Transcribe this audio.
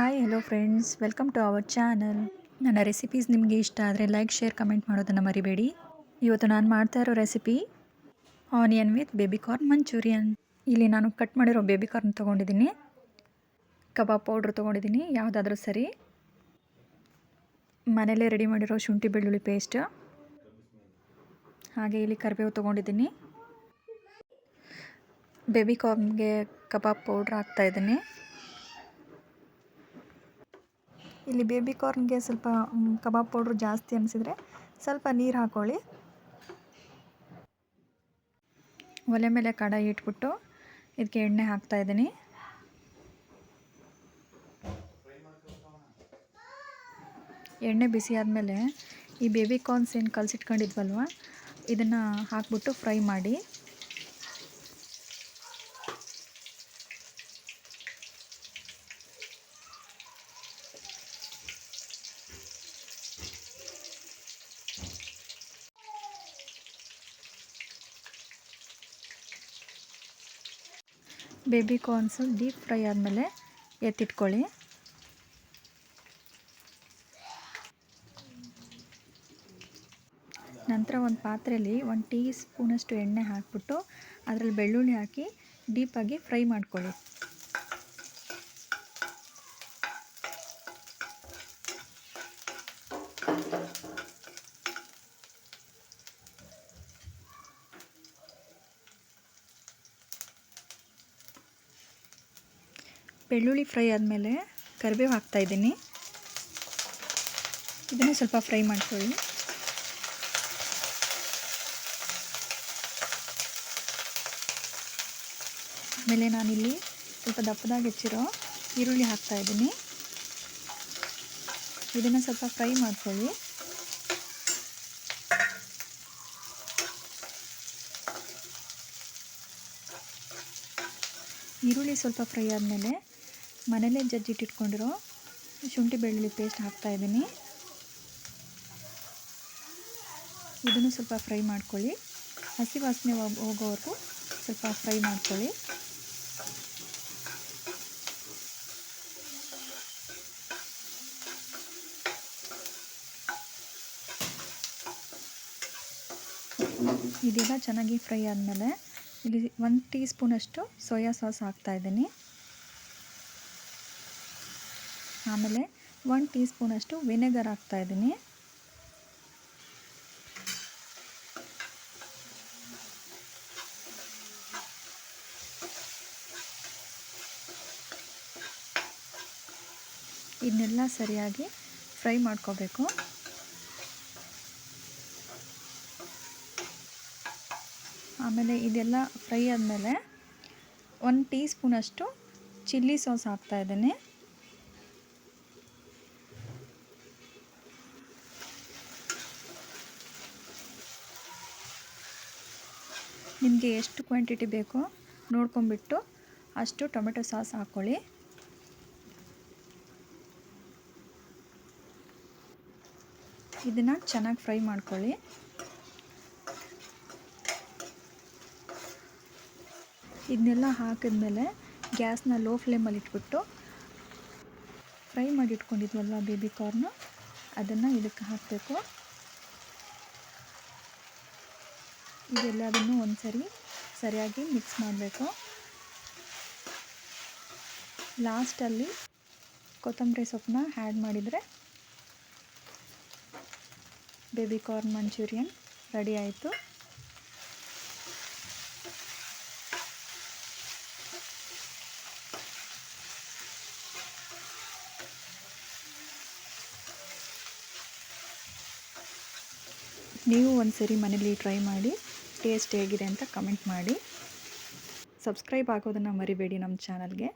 Hi hello friends welcome to our channel ನನ್ನ recipes ನಿಮಗೆ ಇಷ್ಟ ಆದರೆ ಲೈಕ್ ಶೇರ್ ಕಮೆಂಟ್ ಮಾಡೋದನ್ನು ಮರಿಬೇಡಿ. ಇವತ್ತು ನಾನು ಮಾಡ್ತಾ ಇರೋ recipe onion with baby corn manchurian ಇಲ್ಲಿ ನಾನು ಕಟ್ ಮಾಡಿರೋ ಬೇಬಿ ಕಾರ್ನ್ ತೊಗೊಂಡಿದ್ದೀನಿ. ಕಬಾಬ್ ಪೌಡ್ರ್ ತೊಗೊಂಡಿದ್ದೀನಿ, ಯಾವುದಾದ್ರೂ ಸರಿ. ಮನೆಯಲ್ಲೇ ರೆಡಿ ಮಾಡಿರೋ ಶುಂಠಿ ಬೆಳ್ಳುಳ್ಳಿ ಪೇಸ್ಟ್ ಹಾಗೆ ಇಲ್ಲಿ ಕರಿಬೇವು ತೊಗೊಂಡಿದ್ದೀನಿ. ಬೇಬಿ ಕಾರ್ನ್ಗೆ ಕಬಾಬ್ ಪೌಡ್ರ್ ಹಾಕ್ತಾಯಿದ್ದೀನಿ ಇಲ್ಲಿ ಬೇಬಿ ಕಾರ್ನ್ಗೆ ಸ್ವಲ್ಪ ಕಬಾಬ್ ಪೌಡ್ರ್ ಜಾಸ್ತಿ ಅನಿಸಿದರೆ ಸ್ವಲ್ಪ ನೀರು ಹಾಕ್ಕೊಳ್ಳಿ ಒಲೆ ಮೇಲೆ ಕಡಾಯಿ ಇಟ್ಬಿಟ್ಟು ಇದಕ್ಕೆ ಎಣ್ಣೆ ಹಾಕ್ತಾ ಇದ್ದೀನಿ. ಎಣ್ಣೆ ಬಿಸಿ ಆದಮೇಲೆ ಈ ಬೇಬಿ ಕಾರ್ನ್ಸ್ ಏನು ಕಲಸಿಟ್ಕೊಂಡಿದ್ವಲ್ವ, ಇದನ್ನು ಹಾಕ್ಬಿಟ್ಟು ಫ್ರೈ ಮಾಡಿ. ಬೇಬಿ ಕಾರ್ನ್ಸು ಡೀಪ್ ಫ್ರೈ ಆದಮೇಲೆ ಎತ್ತಿಟ್ಕೊಳ್ಳಿ. ನಂತರ ಒಂದು ಪಾತ್ರೆಯಲ್ಲಿ ಒಂದು ಟೀ ಸ್ಪೂನಷ್ಟು ಎಣ್ಣೆ ಹಾಕಿಬಿಟ್ಟು ಅದರಲ್ಲಿ ಬೆಳ್ಳುಳ್ಳಿ ಹಾಕಿ ಡೀಪಾಗಿ ಫ್ರೈ ಮಾಡ್ಕೊಳ್ಳಿ. ಬೆಳ್ಳುಳ್ಳಿ ಫ್ರೈ ಆದಮೇಲೆ ಕರಿಬೇವು ಹಾಕ್ತಾಯಿದ್ದೀನಿ ಇದನ್ನು ಸ್ವಲ್ಪ ಫ್ರೈ ಮಾಡ್ಕೊಳ್ಳಿ. ಆಮೇಲೆ ನಾನಿಲ್ಲಿ ಸ್ವಲ್ಪ ದಪ್ಪದಾಗಿ ಹೆಚ್ಚಿರೋ ಈರುಳ್ಳಿ ಹಾಕ್ತಾಯಿದ್ದೀನಿ ಇದನ್ನು ಸ್ವಲ್ಪ ಫ್ರೈ ಮಾಡ್ಕೊಳ್ಳಿ. ಈರುಳ್ಳಿ ಸ್ವಲ್ಪ ಫ್ರೈ ಆದಮೇಲೆ ಮನೇಲೇ ಜಜ್ಜಿಟ್ಟಿಟ್ಕೊಂಡಿರೋ ಶುಂಠಿ ಬೆಳ್ಳುಳ್ಳಿ ಪೇಸ್ಟ್ ಹಾಕ್ತಾ ಇದ್ದೀನಿ. ಇದನ್ನು ಸ್ವಲ್ಪ ಫ್ರೈ ಮಾಡ್ಕೊಳ್ಳಿ. ಹಸಿ ವಾಸನೆ ಹೋಗ್- ಹೋಗೋವರೆಗೂ ಸ್ವಲ್ಪ ಫ್ರೈ ಮಾಡ್ಕೊಳ್ಳಿ. ಇದೆಲ್ಲ ಚೆನ್ನಾಗಿ ಫ್ರೈ ಆದಮೇಲೆ ಇಲ್ಲಿ ಒಂದು ಟೀ ಸ್ಪೂನಷ್ಟು ಸೋಯಾ ಸಾಸ್ ಹಾಕ್ತಾಯಿದ್ದೀನಿ ಆಮೇಲೆ ಒನ್ ಟೀ ಸ್ಪೂನಷ್ಟು ವಿನೆಗರ್ ಹಾಕ್ತಾಯಿದ್ದೀನಿ ಇದನ್ನೆಲ್ಲ ಸರಿಯಾಗಿ ಫ್ರೈ ಮಾಡ್ಕೋಬೇಕು. ಆಮೇಲೆ ಇದೆಲ್ಲ ಫ್ರೈ ಆದಮೇಲೆ ಒಂದು ಟೀ ಸ್ಪೂನಷ್ಟು ಚಿಲ್ಲಿ ಸಾಸ್ ಹಾಕ್ತಾಯಿದ್ದೀನಿ ನಿಮಗೆ ಎಷ್ಟು ಕ್ವಾಂಟಿಟಿ ಬೇಕೋ ನೋಡ್ಕೊಂಬಿಟ್ಟು ಅಷ್ಟು ಟೊಮೆಟೊ ಸಾಸ್ ಹಾಕ್ಕೊಳ್ಳಿ. ಇದನ್ನು ಚೆನ್ನಾಗಿ ಫ್ರೈ ಮಾಡ್ಕೊಳ್ಳಿ. ಇದನ್ನೆಲ್ಲ ಹಾಕಿದ್ಮೇಲೆ ಗ್ಯಾಸ್ನ ಲೋ ಫ್ಲೇಮಲ್ಲಿ ಇಟ್ಬಿಟ್ಟು ಫ್ರೈ ಮಾಡಿ ಇಟ್ಕೊಂಡಿದ್ವಲ್ಲ ಬೇಬಿ ಕಾರ್ನು? ಅದನ್ನು ಇದಕ್ಕೆ ಹಾಕಬೇಕು. ಇದೆಲ್ಲದನ್ನು ಒಂದು ಸರಿ ಸರಿಯಾಗಿ ಮಿಕ್ಸ್ ಮಾಡಬೇಕು. ಲಾಸ್ಟಲ್ಲಿ ಕೊತ್ತಂಬರಿ ಸೊಪ್ಪನ್ನ ಆ್ಯಡ್ ಮಾಡಿದರೆ ಬೇಬಿ ಕಾರ್ನ್ ಮಂಚೂರಿಯನ್ ರೆಡಿ ಆಯಿತು. ನೀವು ಒಂದು ಸರಿ ಮನೇಲಿ ಟ್ರೈ ಮಾಡಿ ಟೇಸ್ಟ್ ಹೇಗಿದೆ ಅಂತ ಕಮೆಂಟ್ ಮಾಡಿ. ಸಬ್ಸ್ಕ್ರೈಬ್ ಆಗೋದನ್ನು ಮರಿಬೇಡಿ ನಮ್ಮ ಚಾನಲ್ಗೆ.